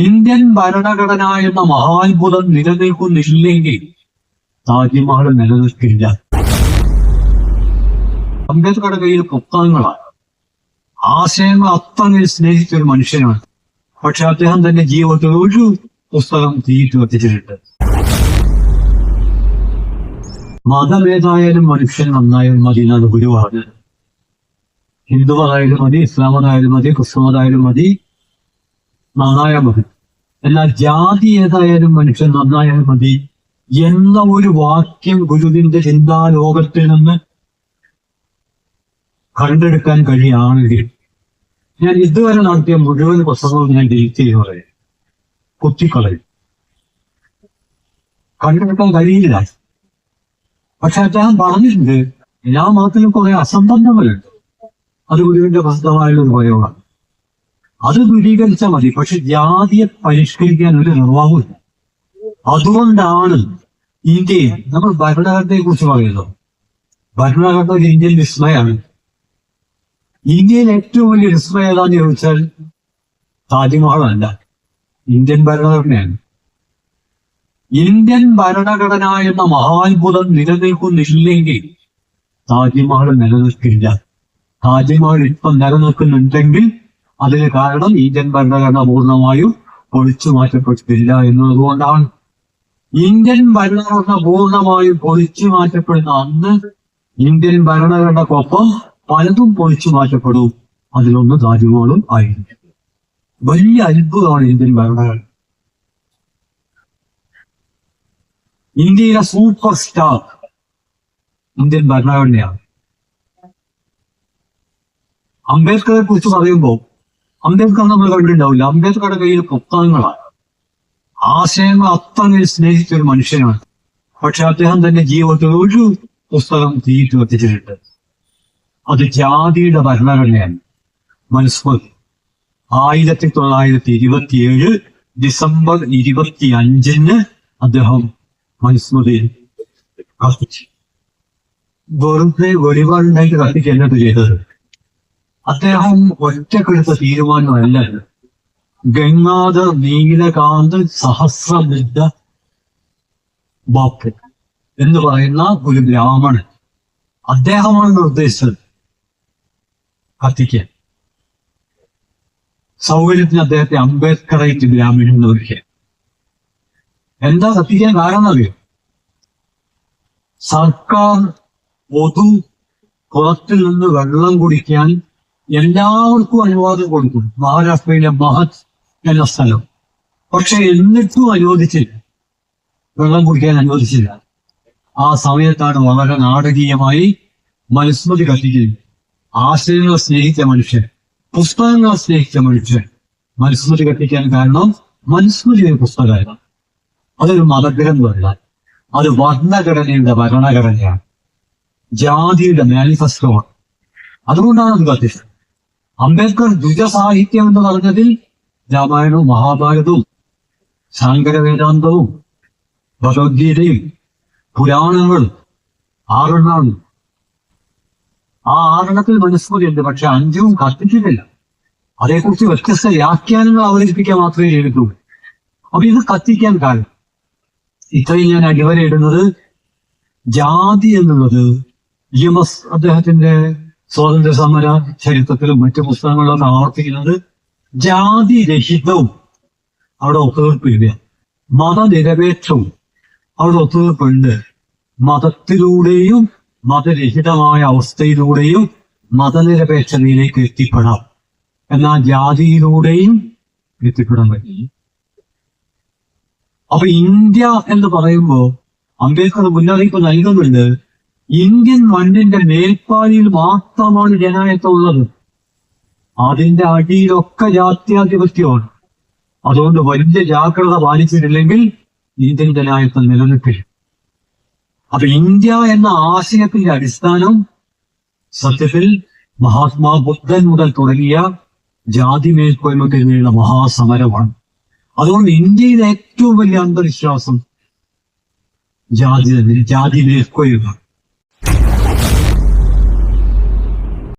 Indian ഭരണഘടന എന്ന മഹാത്ഭുതം നിലനിൽക്കുന്നില്ലെങ്കിൽ താജ്മഹൽ നിലനിൽക്കില്ല. അംബേദ്കറുടെ കയ്യിൽ പുസ്തകങ്ങളാണ് ആശയങ്ങൾ അത്രമേൽ സ്നേഹിച്ച ഒരു മനുഷ്യനാണ്. പക്ഷെ അദ്ദേഹം തന്റെ ജീവിതത്തിൽ ഒരു പുസ്തകം തീയിട്ട് കത്തിച്ചിട്ടുണ്ട് മതമേതായാലും മനുഷ്യൻ നന്നായാലും മതി എന്നാണ് ഗുരു പറഞ്ഞത്. ഹിന്ദുവതായാലും മതി ഇസ്ലാമതായാലും മതി ക്രിസ്തുമതായാലും മതി നന്നായാൽ മതി. എന്നാൽ ജാതി ഏതായാലും മനുഷ്യൻ നന്നായാൽ മതി എന്ന ഒരു വാക്യം ഗുരുവിന്റെ ചിന്താലോകത്തിൽ നിന്ന് കണ്ടെടുക്കാൻ കഴിയുകയാണെങ്കിൽ ഞാൻ ഇതുവരെ നടത്തിയ മുഴുവൻ പുസ്തകവും ഞാൻ ഡിലീറ്റ് പറയും കുത്തിക്കളയും. കണ്ടെടുക്കാൻ കഴിയില്ല. പക്ഷെ അദ്ദേഹം പറഞ്ഞിട്ടുണ്ട് എല്ലാ മതത്തിലും കുറെ അസംബന്ധങ്ങളുണ്ട്. അത് ഗുരുവിന്റെ പ്രസിദ്ധമായുള്ള ഒരു പ്രയോഗമാണ് അത് ദൂരീകരിച്ചാൽ മതി. പക്ഷെ ജാതിയെ പരിഷ്കരിക്കാൻ ഒരു നിർവാഹമില്ല അതുകൊണ്ടാണ് ഇന്ത്യയിൽ നമ്മൾ ഭരണഘടനയെ കുറിച്ച് പറയുന്നു. ഭരണഘടന ഒരു ഇന്ത്യൻ വിസ്മയാണ്. ഇന്ത്യയിൽ ഏറ്റവും വലിയ വിസ്മയം ഏതാന്ന് ചോദിച്ചാൽ താജ്മഹൽ അല്ല ഇന്ത്യൻ ഭരണഘടനയാണ്. ഇന്ത്യൻ ഭരണഘടന എന്ന മഹാത്ഭുതം നിലനിൽക്കുന്നില്ലെങ്കിൽ താജ്മഹൽ നിലനിൽക്കില്ല. താജ്മഹൽ ഇപ്പം നിലനിൽക്കുന്നുണ്ടെങ്കിൽ അതിന് കാരണം ഇന്ത്യൻ ഭരണഘടന പൂർണമായും പൊളിച്ചു മാറ്റപ്പെട്ടിട്ടില്ല എന്നതുകൊണ്ടാണ് ഇന്ത്യൻ ഭരണഘടന പൂർണമായും പൊളിച്ചു മാറ്റപ്പെടുന്ന അന്ന് ഇന്ത്യൻ ഭരണഘടനക്കൊപ്പം പലതും പൊളിച്ചു മാറ്റപ്പെടും. അതിലൊന്ന് താജ്മഹലും ആയിരിക്കും. വലിയ അത്ഭുതമാണ് ഇന്ത്യൻ ഭരണഘടന. ഇന്ത്യയിലെ സൂപ്പർ സ്റ്റാർ ഇന്ത്യൻ ഭരണഘടനയാണ്. അംബേദ്കറെ കുറിച്ച് പറയുമ്പോൾ അംബേദ്കർ നമ്മൾ കണ്ടിട്ടുണ്ടാവില്ല അംബേദ്കറുടെ കയ്യിൽ പുസ്തകങ്ങളാണ്. ആശയങ്ങൾ അത്രയും സ്നേഹിച്ച ഒരു മനുഷ്യനാണ്. പക്ഷെ അദ്ദേഹം തന്റെ ജീവിതത്തിൽ ഒരു പുസ്തകം തീയിട്ട് വെച്ചിട്ടുണ്ട്. അത് ജാതിയുടെ ഭരണഘടനയാണ്. മനുസ്മൃതി ആയിരത്തി തൊള്ളായിരത്തി ഇരുപത്തിയേഴ് ഡിസംബർ ഇരുപത്തി അഞ്ചിന് അദ്ദേഹം മനുസ്മൃതി കത്തിച്ചു. വെറുതെ വെളിപാടുണ്ടായിട്ട് കത്തിക്കല്ലത് ചെയ്തത്. അദ്ദേഹം ഒറ്റക്കെടുത്ത തീരുമാനമല്ല. ഗംഗാധർ നീലകാന്ത് സഹസ്രബുദ്ധ ബാപ്പ് എന്ന് പറയുന്ന ഒരു ബ്രാഹ്മണൻ. അദ്ദേഹമാണ് നിർദ്ദേശിച്ചത്. കത്തിക്കാൻ. സൗകര്യത്തിന് അദ്ദേഹത്തെ അംബേദ്കറേറ്റ് ബ്രാഹ്മണൻ എന്ന് വിളിക്കുക എന്താ കത്തിക്കാൻ കാരണം അറിയോ? സർക്കാർ പൊതു കുളത്തിൽ നിന്ന് വെള്ളം കുടിക്കാൻ എല്ലാവർക്കും അനുവാദം കൊടുക്കും. മഹാരാഷ്ട്രയിലെ മഹത് എന്ന സ്ഥലം. പക്ഷെ എന്നിട്ടും അനുവദിച്ചില്ല. വെള്ളം കുടിക്കാൻ അനുവദിച്ചില്ല. ആ സമയത്താണ് വളരെ നാടകീയമായി മനുസ്മൃതി കത്തിക്കുന്നത്. ആശയങ്ങളെ സ്നേഹിച്ച മനുഷ്യൻ പുസ്തകങ്ങളെ സ്നേഹിച്ച മനുഷ്യൻ മനുസ്മൃതി കത്തിക്കാൻ കാരണം മനുസ്മൃതി ഒരു പുസ്തകമായിരുന്നു അതൊരു മതഗ്രന്ഥമല്ല അത് വർണഘടനയുടെ ഭരണഘടനയാണ്. ജാതിയുടെ മാനിഫെസ്റ്റോമാണ് അതുകൊണ്ടാണ് അത് കത്തിച്ചത്. അംബേദ്കർ ദ്വിജ സാഹിത്യം എന്ന് പറഞ്ഞതിൽ രാമായണവും മഹാഭാരതവും ശങ്കര വേദാന്തവും ഭഗവത്ഗീതയും പുരാണങ്ങൾ ആറെണ്ണമാണ് ആ ആറെണ്ണത്തിൽ മനുസ്മൃതി ഉണ്ട് പക്ഷെ അഞ്ചും കത്തിച്ചിട്ടില്ല അതേക്കുറിച്ച് വ്യത്യസ്ത വ്യാഖ്യാനങ്ങൾ അവതരിപ്പിക്കാൻ മാത്രമേ ചെയ്തിട്ടുള്ളൂ. അപ്പൊ ഇത് കത്തിക്കാൻ കാരണം. ഇത്രയും ഞാൻ അടിവരയിടുന്നത് ജാതി എന്നുള്ളത് എം അദ്ദേഹത്തിന്റെ സ്വാതന്ത്ര്യ സമര ചരിത്രത്തിലും മറ്റു പുസ്തകങ്ങളിലൊക്കെ ആവർത്തിക്കുന്നത് ജാതി രഹിതവും അവിടെ ഒത്തുതീർപ്പില്ല. മതനിരപേക്ഷവും അവിടെ ഒത്തുതീർപ്പുണ്ട്. മതത്തിലൂടെയും മതരഹിതമായ അവസ്ഥയിലൂടെയും മതനിരപേക്ഷതയിലേക്ക് എത്തിപ്പെടാം. എന്നാൽ ജാതിയിലൂടെയും എത്തിപ്പെടാൻ പറ്റില്ല. അപ്പൊ ഇന്ത്യ എന്ന് പറയുമ്പോൾ അംബേദ്കർ മുന്നറിയിപ്പ് നൽകുന്നുണ്ട് ഇന്ത്യൻ മണ്ണിന്റെ മേൽപ്പാലിയിൽ മാത്രമാണ് ഉള്ളത്. അതിന്റെ അടിയിലൊക്കെ ജാത്യാധിപത്യമാണ്. അതുകൊണ്ട് വലിയ ജാഗ്രത പാലിച്ചിട്ടില്ലെങ്കിൽ ഇന്ത്യൻ ജനായത്വം നിലനിൽക്കില്ല. അപ്പൊ ഇന്ത്യ എന്ന ആശയത്തിന്റെ അടിസ്ഥാനം സത്യത്തിൽ മഹാത്മാ ബുദ്ധൻ മുതൽ തുടങ്ങിയ ജാതി മേൽക്കോയ്മക്കെതിരെയുള്ള മഹാസമരമാണ്. അതുകൊണ്ട് ഇന്ത്യയിലെ ഏറ്റവും വലിയ അന്ധവിശ്വാസം ജാതി തന്നെ ജാതി മേൽക്കോയ്മ